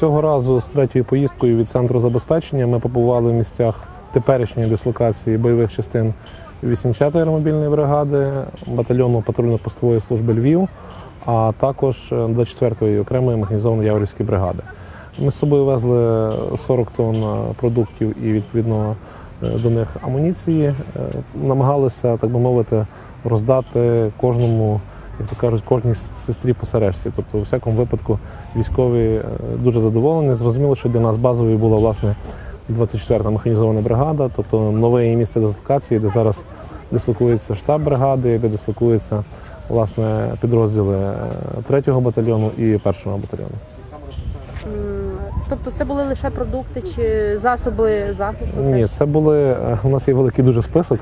Цього разу з третьою поїздкою від центру забезпечення ми побували в місцях теперішньої дислокації бойових частин 80-ї аеромобільної бригади, батальйону патрульно-постової служби Львів, а також 24-ї окремої механізованої Яворівської бригади. Ми з собою везли 40 тонн е, продуктів і відповідно е, до них амуніції. Е, Намагалися, так би мовити, роздати кожному, як то кажуть, кожній сестрі по сережці. Тобто, у всякому випадку, військові е, дуже задоволені. Зрозуміло, що для нас базовою була власне 24-та механізована бригада, тобто нове місце дислокації, де зараз дислокується штаб бригади, де дислокуються власне підрозділи 3-го батальйону і 1-го батальйону. Тобто це були лише продукти чи засоби захисту? Ні, теж? це були е, у нас є великий дуже список.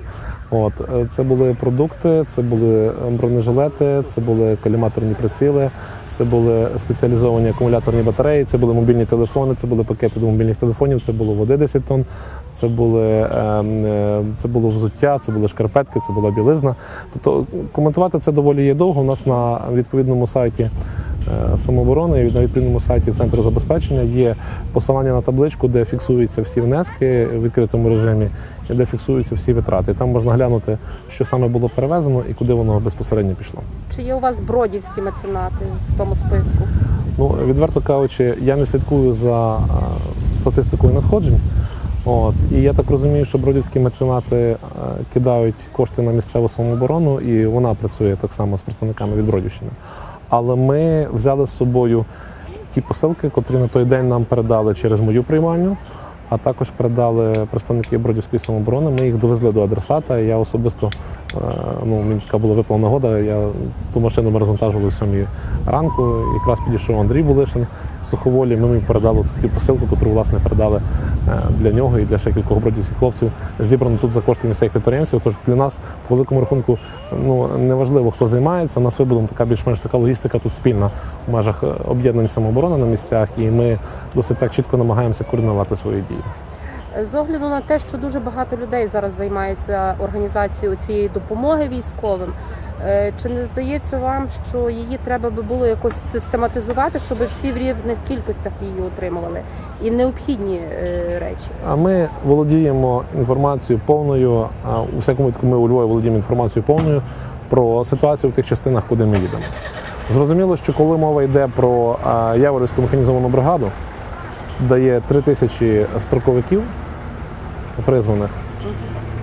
От е, це були продукти, це були е, бронежилети, це були коліматорні приціли, це були спеціалізовані акумуляторні батареї, це були мобільні телефони, це були пакети до мобільних телефонів, це було води 10 тонн, це були це було взуття, це були шкарпетки, це була білизна. Тобто коментувати це доволі є довго. У нас на відповідному сайті самооборони і на відповідному сайті центру забезпечення є посилання на табличку, де фіксуються всі внески в відкритому режимі, де фіксуються всі витрати. Там можна глянути, що саме було перевезено і куди воно безпосередньо пішло. Чи є у вас бродівські меценати в тому списку? Ну, відверто кажучи, я не слідкую за е, статистикою надходжень. От, і я так розумію, що бродівські меценати е, кидають кошти на місцеву самооборону, і вона працює так само з представниками від Бродівщини. Але ми взяли з собою ті посилки, котрі на той день нам передали через мою приймальню, а також передали представники Бродівської самооборони. Ми їх довезли до адресата. Я особисто ну, мені така була випала нагода. Я ту машину ми розвантажували о 7 ранку. Якраз підійшов Андрій Булишин з суховолі. Ми йому передали ту посилку, яку власне передали е, для нього і для ще кількох бродівських хлопців. Зібрано тут за кошти місцевих підприємців. Тож для нас по великому рахунку ну неважливо, хто займається. У нас вибудована така більш-менш така логістика тут спільна в межах е, об'єднань самооборони на місцях, і ми досить так чітко намагаємося координувати свої дії. З огляду на те, що дуже багато людей зараз займається організацією цієї допомоги військовим, е, чи не здається вам, що її треба би було якось систематизувати, щоб всі в рівних кількостях її отримували? І необхідні е, речі? А ми володіємо інформацією повною. У всякому ми у Львові володіємо інформацією повною про ситуацію в тих частинах, куди ми їдемо. Зрозуміло, що коли мова йде про Яворівську механізовану бригаду, де є три тисячі строковиків призваних.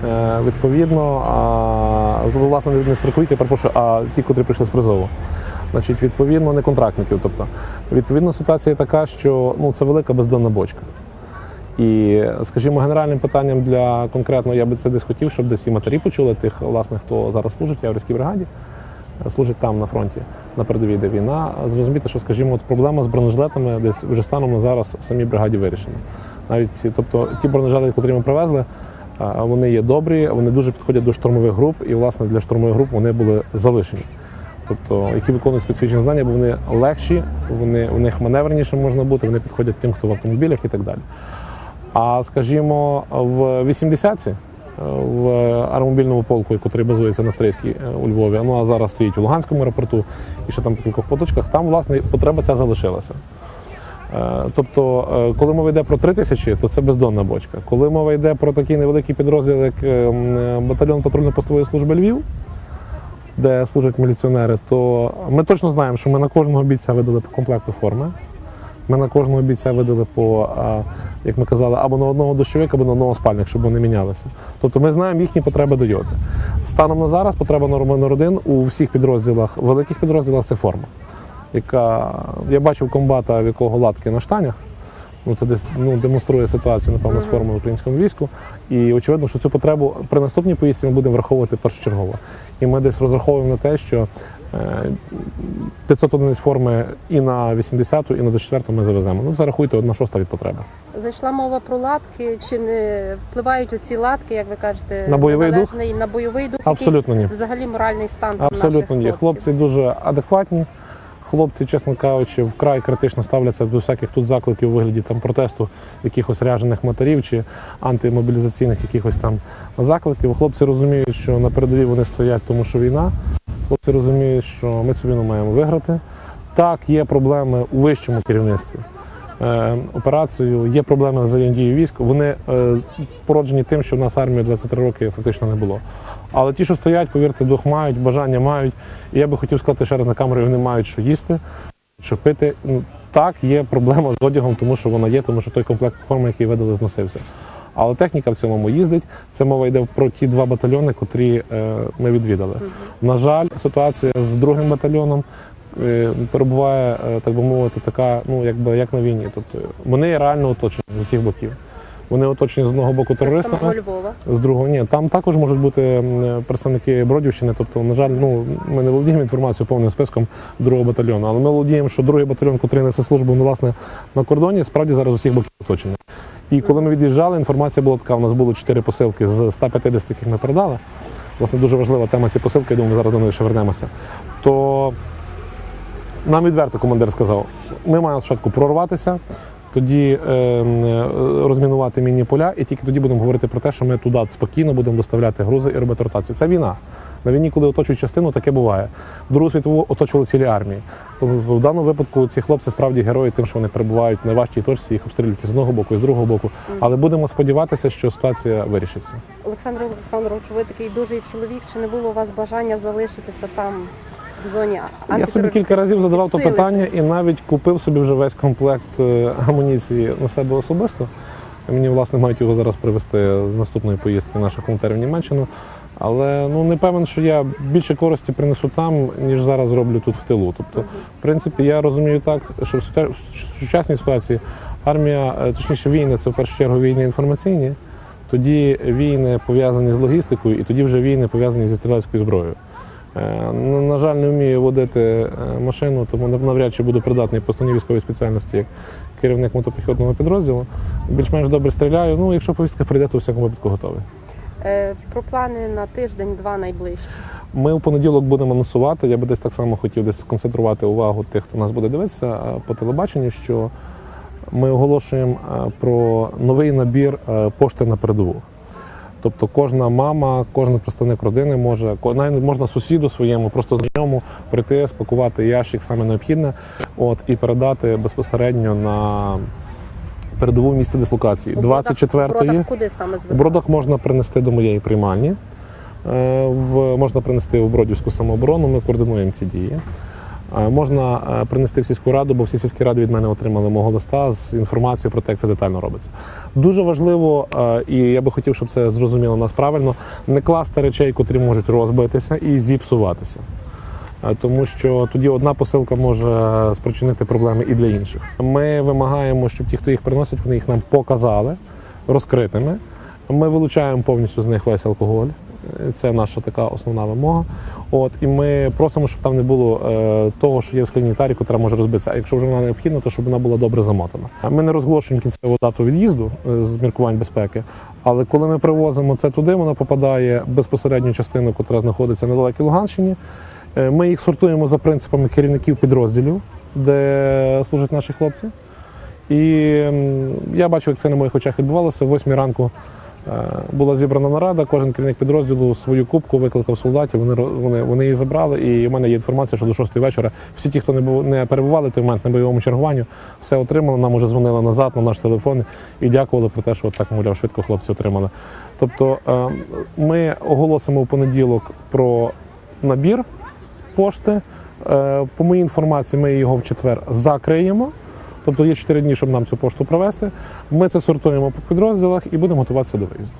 Е, Відповідно, власне не строковики, перепрошую, а ті, котрі прийшли з призову. Значить, відповідно, не контрактників. Тобто, відповідно, ситуація така, що ну, це велика бездонна бочка. І, скажімо, генеральним питанням для конкретно я би це десь хотів, щоб десь і матері почули тих, власне, хто зараз служить в Яворівській бригаді, служить там на фронті, на передовій, де війна. Зрозуміти, що, скажімо, от проблема з бронежилетами десь вже станом на зараз в самій бригаді вирішена. Навіть тобто ті бронежилети, які ми привезли, вони є добрі, вони дуже підходять до штурмових груп, і власне для штурмових груп вони були залишені. Тобто, які виконують специфічні завдання, бо вони легші, вони у них маневреніше можна бути, вони підходять тим, хто в автомобілях і так далі. А скажімо, в 80-ці, е, в аеромобільному полку, який базується на Стрийській е, у Львові, ну а зараз стоїть у Луганському аеропорту і ще там по кількох поточках, там власне потреба ця залишилася. Е, Тобто, е, коли мова йде про 3 тисячі, то це бездонна бочка. Коли мова йде про такий невеликий підрозділ, як е, м, е, батальйон патрульно-постової служби Львів, де служать міліціонери, то ми точно знаємо, що ми на кожного бійця видали по комплекту форми. Ми на кожного бійця видали по, як ми казали, або на одного дощовика, або на одного спальник, щоб вони мінялися. Тобто ми знаємо їхні потреби до йоти. Станом на зараз потреба номер один у всіх підрозділах, великих підрозділах це форма. Яка я бачив комбата, в якого латки на штанях. Ну, це десь ну, демонструє ситуацію, напевно, з формою в українському війську. І очевидно, що цю потребу при наступній поїздці ми будемо враховувати першочергово. І ми десь розраховуємо на те, що 500 одиниць форми і на 80-ту, і на 24-ту ми завеземо. Ну, зарахуйте одна шоста від потреби. Зайшла мова про латки. Чи не впливають оці латки, як ви кажете, На бойовий дух? на бойовий дух? Абсолютно ні. взагалі моральний стан Абсолютно наших ні. Хлопці дуже адекватні. Хлопці, чесно кажучи, вкрай критично ставляться до всяких тут закликів у вигляді там протесту якихось ряжених матерів чи антимобілізаційних якихось там закликів. Хлопці розуміють, що на передовій вони стоять, тому що війна. Хлопці розуміють, що ми цю війну маємо виграти. Так, є проблеми у вищому керівництві. е, операцію. Є проблеми з взаємодією військ. Вони е, породжені тим, що в нас армії 23 роки фактично не було. Але ті, що стоять, повірте, дух мають, бажання мають. І я би хотів сказати ще раз на камеру, вони мають що їсти, що пити. Так, є проблема з одягом, тому що вона є, тому що той комплект форми, який видали, зносився. Але техніка в цілому їздить. Це мова йде про ті два батальйони, котрі е, ми відвідали. На жаль, ситуація з другим батальйоном е, перебуває, е, так би мовити, така, ну якби як на війні. Тобто вони реально оточені з усіх боків. Вони оточені з одного боку терористами, з другого ні. Там також можуть бути представники Бродівщини. Тобто, на жаль, ну ми не володіємо інформацією повним списком другого батальйону, але ми володіємо, що другий батальйон, який несе службу ну, власне на кордоні, справді зараз з усіх боків оточений. І коли ми від'їжджали, інформація була така: у нас було чотири посилки з 150, яких ми передали. Власне, дуже важлива тема ці посилки, я думаю, ми зараз до неї ще вернемося. То нам відверто командир сказав: ми маємо спочатку прорватися, тоді е, е, розмінувати мінні поля, і тільки тоді будемо говорити про те, що ми туди спокійно будемо доставляти грузи і робити ротацію. Це війна. На війні, коли оточують частину, таке буває. Другу світову оточували цілі армії. Тому в даному випадку ці хлопці справді герої, тим, що вони перебувають в найважчій точці, їх обстрілюють з одного боку, і з другого боку. Але будемо сподіватися, що ситуація вирішиться. Олександр Олександрович, ви такий дуже чоловік. Чи не було у вас бажання залишитися там в зоні Я собі кілька разів задавав то питання і навіть купив собі вже весь комплект е, амуніції на себе особисто. Мені власне мають його зараз привезти з наступної поїздки наших волонтерів в Німеччину. Але ну не певен, що я більше користі принесу там, ніж зараз роблю тут в тилу. Тобто, в принципі, я розумію так, що в сучасній ситуації армія, е, точніше, війни це в першу чергу війни інформаційні, тоді війни пов'язані з логістикою, і тоді вже війни пов'язані зі стрілецькою зброєю. Е, На жаль, не вмію водити е, машину, тому нав- навряд чи буду придатний по основній військовій спеціальності як керівник мотопіхотного підрозділу. Більш-менш добре стріляю. Ну, якщо повістка прийде, то в всякому випадку готовий. Е, Про плани на тиждень-два найближчі. Ми у понеділок будемо анонсувати. Я би десь так само хотів десь сконцентрувати увагу тих, хто нас буде дивитися по телебаченню, що ми оголошуємо про новий набір пошти на передову. Тобто кожна мама, кожен представник родини може, можна сусіду своєму, просто знайому прийти, спакувати ящик саме необхідне, от і передати безпосередньо на передову місце дислокації. У Бродах- 24-ї. Бродах куди саме? Бродок можна принести до моєї приймальні. Е, В, можна принести у Бродівську самооборону, ми координуємо ці дії. Е, Можна е, принести в сільську раду, бо всі сільські ради від мене отримали мого листа з інформацією про те, як це детально робиться. Дуже важливо, е, і я би хотів, щоб це зрозуміло нас правильно, не класти речей, котрі можуть розбитися і зіпсуватися. Тому що тоді одна посилка може спричинити проблеми і для інших. Ми вимагаємо, щоб ті, хто їх приносять, вони їх нам показали розкритими. Ми вилучаємо повністю з них весь алкоголь. Це наша така основна вимога. От і ми просимо, щоб там не було е, того, що є в скляній тарі, яка може розбитися. А якщо вже вона необхідна, то щоб вона була добре замотана. Ми не розголошуємо кінцеву дату від'їзду е, з міркувань безпеки. Але коли ми привозимо це туди, вона попадає в безпосередню частину, яка знаходиться на далекій Луганщині. Е, Ми їх сортуємо за принципами керівників підрозділів, де служать наші хлопці. І я бачу, як це на моїх очах відбувалося. В 8 ранку була зібрана нарада, кожен керівник підрозділу свою кубку викликав солдатів. Вони вони, вони її забрали. І в мене є інформація, що до 6 вечора всі ті, хто не був не перебували в той момент на бойовому чергуванню, все отримали. Нам уже дзвонили назад на наш телефон і дякували про те, що так мовляв швидко хлопці отримали. Тобто е, ми оголосимо в понеділок про набір пошти. Е, По моїй інформації, ми його в четвер закриємо. Тобто є 4 дні, щоб нам цю пошту провести. Ми це сортуємо по підрозділах і будемо готуватися до виїзду.